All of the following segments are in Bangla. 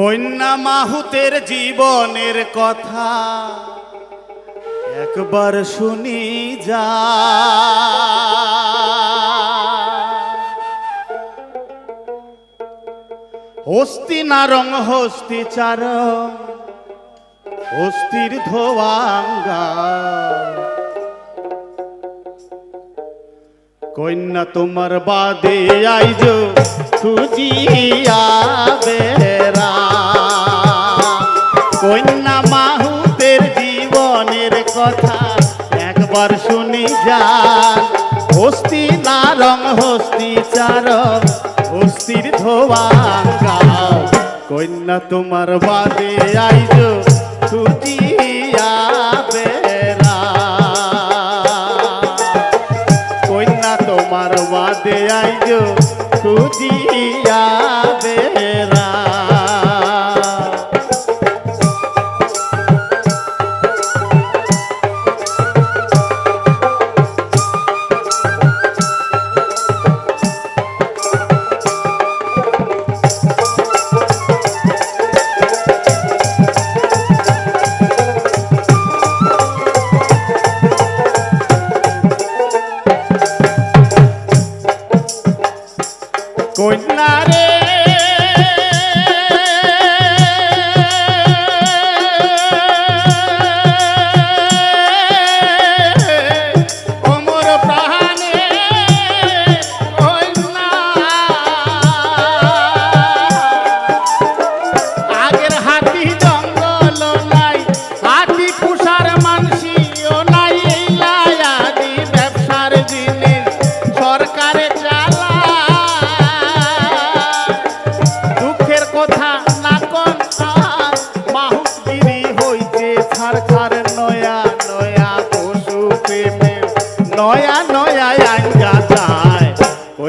কন্যা মাহুতের জীবনের কথা একবার শুনি যা। হস্তি নারং, হস্তি চারং, হস্তির ধোয়াঙ্গা। কন্যা তোমার বাদে আইজ সুজিয়া বেরা একবার শুনি যান। হস্তি নারং হস্তি চার হস্তির ধোয়াঙ্গা কন্যা, তোমার বাদে আইজ বেরা কন্যা, তোমার বাদে আইজ খুঁজিয়া বেরা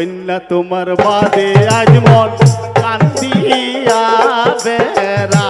কন্যা তোমার বাদে আজমন কান্দিয়া বেড়া।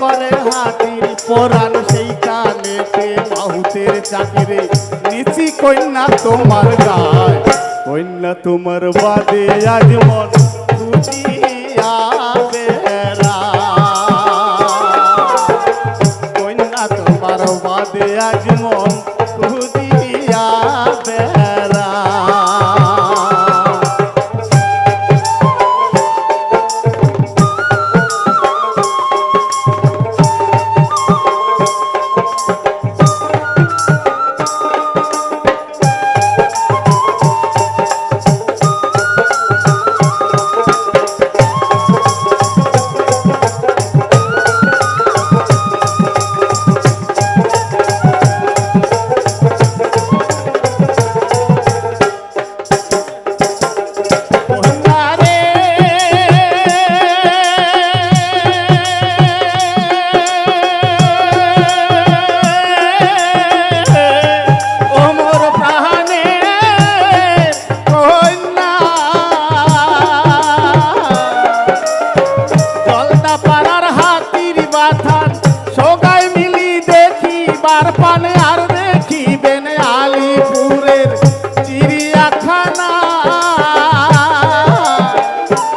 করে হাতির পরাণ সেই কানেতে বাহুতের চাকিরে? নিচি কন্যা তোমার গায়, কন্যা তোমার বাদে আজ মন কন্যা তোমার বাদে আজ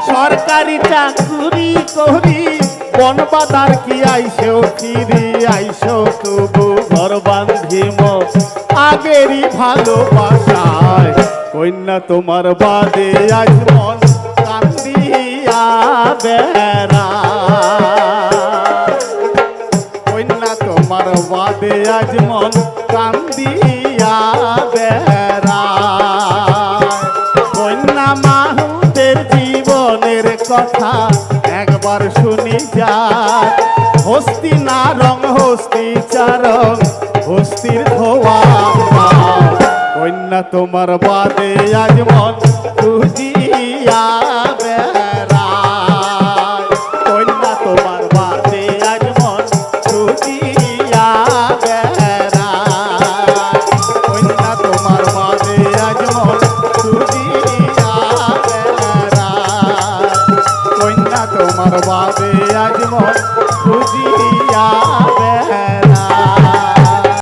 সরকারি চাকরি করি, বনপাতার কি আইসেও ফিরি আইসেও তবু ঘর বান্ধিম আগেরই ভালোবাসায় কন্যা তোমার বাদে আজ মন কান্দিয়া বেড়া। কন্যা তোমার বাদে আজ মন কান্দিয়া বেড়া। একবার শুনি যা। হস্তি না রং, হস্তি চারং হস্তির ধোয়া কন্যা তোমার বাদে আজ মন তুজিয়া